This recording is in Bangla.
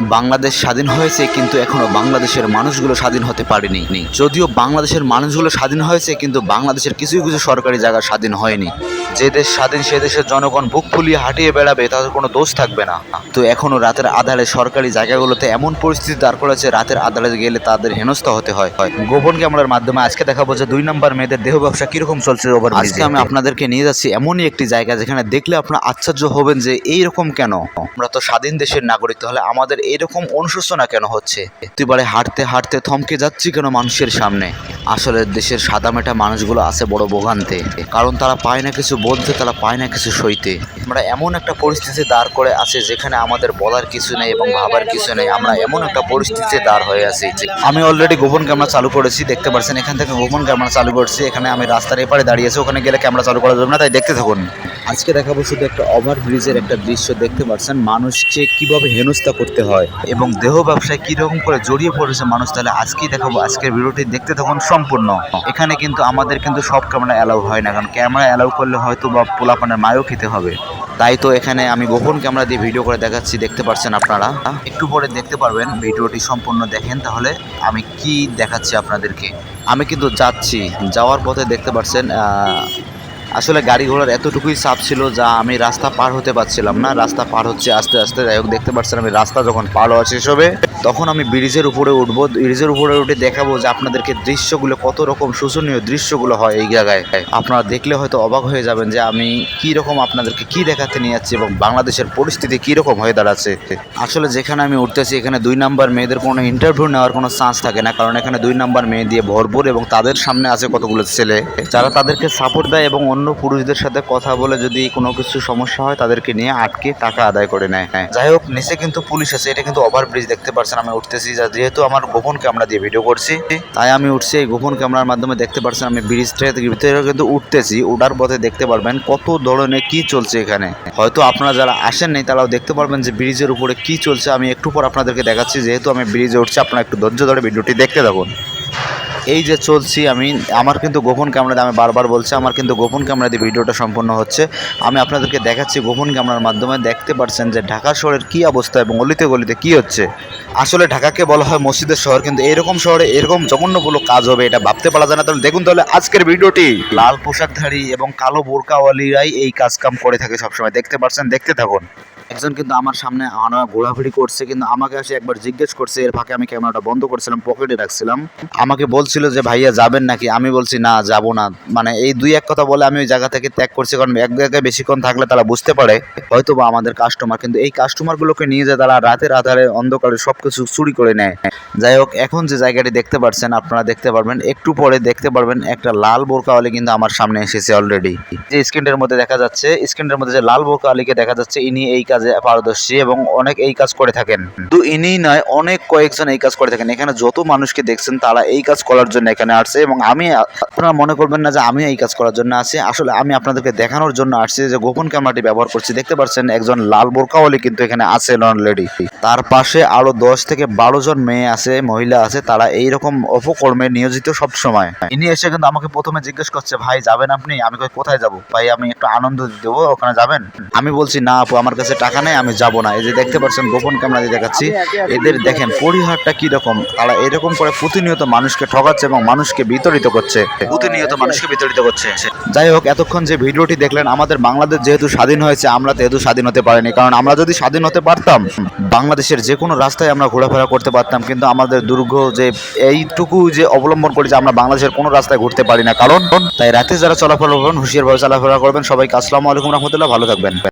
বাংলাদেশ স্বাধীন হয়েছে, কিন্তু এখনও বাংলাদেশের মানুষগুলো স্বাধীন হতে পারেনি। যদিও বাংলাদেশের মানুষগুলো স্বাধীন হয়েছে, কিন্তু বাংলাদেশের কিছু কিছু সরকারি জায়গা স্বাধীন হয়নি। যে দেশ স্বাধীন সে দেশের জনগণ বুক ফুলিয়ে হাঁটিয়ে বেড়াবে তাদের কোনো দোষ থাকবে না। তো এখনও রাতের আধারে সরকারি জায়গাগুলোতে এমন পরিস্থিতি দাঁড় করেছে রাতের আধারে গেলে তাদের হেনস্থা হতে হয়। হয় গোপন ক্যামেরার মাধ্যমে আজকে দেখাবো যে দুই নম্বর মেয়েদের দেহ ব্যবসা কীরকম চলছে ওভার আজকে আমি আপনাদেরকে নিয়ে যাচ্ছি এমনই একটি জায়গা যেখানে দেখলে আপনারা আশ্চর্য হবেন যে এইরকম কেন? আমরা তো স্বাধীন দেশের নাগরিক তাহলে আমাদের এরকম অনুশোচনা কেন হচ্ছে? এবারে হাঁটতে হাঁটতে থমকে যাচ্ছি কেন মানুষের সামনে? আসলে দেশের সাদা মেটা মানুষগুলো আছে বড় ভোগান্তে। কারণ তারা পায় না কিছু বলতে, তারা পায় না কিছু সইতে। আমরা এমন একটা পরিস্থিতি দাঁড় করে আছে যেখানে আমাদের বলার কিছু নেই এবং ভাবার কিছু নেই। আমরা এমন একটা পরিস্থিতিতে দাঁড় হয়ে আছি আমি অলরেডি গোপন ক্যামেরা চালু করেছি, দেখতে পাচ্ছেন এখান থেকে গোপন ক্যামেরা চালু করছি। এখানে আমি রাস্তার এপারে দাঁড়িয়েছি ওখানে গেলে ক্যামেরা চালু করা যাবে না, তাই দেখতে থাকুন। আজকে দেখাবো শুধু একটা ওভার ব্রিজের একটা দৃশ্য, দেখতে পাচ্ছেন মানুষকে কীভাবে হেনস্থা করতে হয় এবং দেহ ব্যবসায় কীরকম করে জড়িয়ে পড়েছে মানুষ, তাহলে আজকেই দেখাবো আজকের ভিডিওটি। দেখতে তখন সম্পূর্ণ। এখানে কিন্তু আমাদের কিন্তু সব ক্যামেরা অ্যালাউ হয় না, কারণ ক্যামেরা অ্যালাউ করলে হয়তো বা পোলাপানের মায়ও খেতে হবে। তাই তো এখানে আমি গোপন ক্যামেরা দিয়ে ভিডিও করে দেখাচ্ছি, দেখতে পাচ্ছেন আপনারা? একটু পরে দেখতে পারবেন, ভিডিওটি সম্পূর্ণ দেখেন তাহলে আমি কি দেখাচ্ছি আপনাদেরকে। আমি কিন্তু যাচ্ছি, যাওয়ার পথে দেখতে পাচ্ছেন আসলে গাড়ি ঘোড়ার এতটুকুই চাপ ছিল যা আমি রাস্তা পার হতে পারছিলাম না। রাস্তা পার হচ্ছে আস্তে আস্তে। যাই হোক, দেখতে পাচ্ছেন আমি রাস্তা যখন পার হওয়া শেষ হবে, তখন আমি ব্রিজের উপরে উঠবো। ব্রিজের উপরে উঠে দেখাবো যে আপনাদেরকে দৃশ্যগুলো কত রকম শোষণীয় দৃশ্যগুলো হয় এই জায়গায়। আপনারা দেখলে হয়তো অবাক হয়ে যাবেন যে আমি কি রকম আপনাদেরকে কি দেখাতে নিয়ে যাচ্ছি এবং বাংলাদেশের পরিস্থিতি কি রকম হয়ে দাঁড়াচ্ছে। আসলে যেখানে আমি উঠতেছি, এখানে দুই নাম্বার মেয়েদের কোনো ইন্টারভিউ নেওয়ার কোনো চান্স থাকে না, কারণ এখানে দুই নাম্বার মেয়ে দিয়ে ভরপুর এবং তাদের সামনে আছে কতগুলো ছেলে। যারা তাদেরকে সাপোর্ট দেয় এবং অন্য পুরুষদের সাথে কথা বলে যদি কোনো কিছু সমস্যা হয়, তাদেরকে নিয়ে আটকে টাকা আদায় করে নেয়। হ্যাঁ। যাই হোক, নিচে কিন্তু পুলিশ আছে, এটা কিন্তু ওভার ব্রিজ দেখতে পাচ্ছেন আমি উঠতেছি। যেহেতু আমার গোপন ক্যামেরা দিয়ে ভিডিও করছি, তাই আমি উঠছি এই গোপন ক্যামেরার মাধ্যমে দেখতে পাচ্ছেন আমি ব্রিজটা ভিতরে কিন্তু উঠতেছি, উঠার পথে দেখতে পারবেন কত ধরনের কি চলছে এখানে। হয়তো আপনারা যারা আসেন নাই তারাও দেখতে পারবেন যে ব্রিজের উপরে কি চলছে, আমি একটু পর আপনাদেরকে দেখাচ্ছি, যেহেতু আমি ব্রিজে উঠছি, আপনারা একটু ধৈর্য ধরে ভিডিওটি দেখতে থাকুন। এই যে চলছি, আমি, আমার কিন্তু গোপন ক্যামেরাতে আমি বারবার বলছি, আমার কিন্তু গোপন ক্যামেরা দিয়ে ভিডিওটা সম্পূর্ণ হচ্ছে। আমি আপনাদেরকে দেখাচ্ছি গোপন ক্যামেরার মাধ্যমে, দেখতে পাচ্ছেন যে ঢাকা শহরের কি অবস্থা এবং অলিতে গলিতে কি হচ্ছে। আসলে ঢাকাকে বলা হয় মসজিদের শহর, কিন্তু এরকম শহরে এরকম জঘন্যগুলো কাজ হবে এটা ভাবতে পারা যায় না। তাহলে দেখুন তাহলে আজকের ভিডিওটি। লাল পোশাকধারী এবং কালো বোরকাওয়ালিরাই এই কাজ কাম করে থাকে সবসময়। দেখতে পাচ্ছেন দেখতে থাকুন। একজন কিন্তু আমার সামনে আনা ঘোরাঘুরি করছে, কিন্তু আমাকে এসে একবার জিজ্ঞেস করছে, এর ফাঁকে আমি ক্যামেরাটা বন্ধ করছিলাম, পকেটে রাখছিলাম। আমাকে বলছিল যে, ভাইয়া, যাবেন নাকি? আমি বলছি, না, যাব না। মানে এই দুই এক কথা বলে আমি ওই জায়গা থেকে ত্যাগ করছি, কারণ এক জায়গায় বেশিক্ষণ থাকলে তারা বুঝতে পারে। হয়তো বা আমাদের কাস্টমার কিন্তু এই কাস্টমারগুলোকে নিয়ে যায় তারা রাতের আধারে অন্ধকারে সব কিছু চুরি করে নেয়। যাই হোক, এখন যে জায়গাটি দেখতে পাচ্ছেন আপনারা দেখতে পারবেন, একটু পরে দেখতে পারবেন একটা লাল বোরকাওয়ালি কিন্তু আমার সামনে এসেছে অলরেডি যে স্ক্রিনের মধ্যে দেখা যাচ্ছে স্ক্রিনের মধ্যে যে লাল বোরকাওয়ালিকে দেখা যাচ্ছে, ইনি এই কাজে পারদর্শী এবং অনেক এই কাজ করে থাকেন। শুধু ইনি নয়, অনেক কয়েকজন এই কাজ করে থাকেন। এখানে যত মানুষকে দেখছেন, তারা এই কাজ করার জন্য এখানে আসছে এবং আমি, আপনারা মনে করবেন না যে আমি এই কাজ করার জন্য আসি আসলে আমি আপনাদেরকে দেখানোর জন্য আসছি যে গোপন ক্যামেরাটি ব্যবহার করছি। দেখতে পাচ্ছেন একজন লাল বোরকাওয়ালি কিন্তু এখানে আছেন অলরেডি তার পাশে আরও দশ থেকে বারো জন মেয়ে আছে, মহিলা আছে, তারা এইরকম অপকর্মে নিয়োজিত সব সময় ইনি এসে কিন্তু আমাকে প্রথমে জিজ্ঞেস করছে, ভাই, যাবেন আপনি? আমি কোথায় যাব? ভাই, আমি একটু আনন্দ দেবো, ওখানে যাবেন? আমি বলছি, না আপু, আমার কাছে টাকা নেই আমি যাব না। এই যে দেখতে পাচ্ছেন, গোপন ক্যামেরা দিয়ে দেখাচ্ছি। এদের দেখেন, পরিহারটা কি রকম তারা এরকম করে প্রতিনিয়ত মানুষকে ঠকাচ্ছে এবং মানুষকে বিতরিত করছে। প্রতিনিয়ত মানুষকে বিতরিত করছে। যাই হোক, এতক্ষণ যে ভিডিওটি দেখলেন, আমাদের বাংলাদেশ যেহেতু স্বাধীন হয়েছে, আমরা তো স্বাধীন হতে পারিনি। কারণ আমরা যদি স্বাধীন হতে পারতাম, বাংলাদেশের যে কোনো রাস্তায় আমরা ঘোরাফেরা করতে পারতাম। কিন্তু আমাদের দুর্গ যে, এইটুকু যে অবলম্বন করি যে আমরা বাংলাদেশের কোনো রাস্তায় ঘুরতে পারি না। কারণ, তাই রাতে যারা চলাফেরা করবেন, হুঁশিয়ারভাবে চলাফেরা করবেন। সবাইকে আসসালামু আলাইকুম রহমতুল্লাহ, ভালো থাকবেন।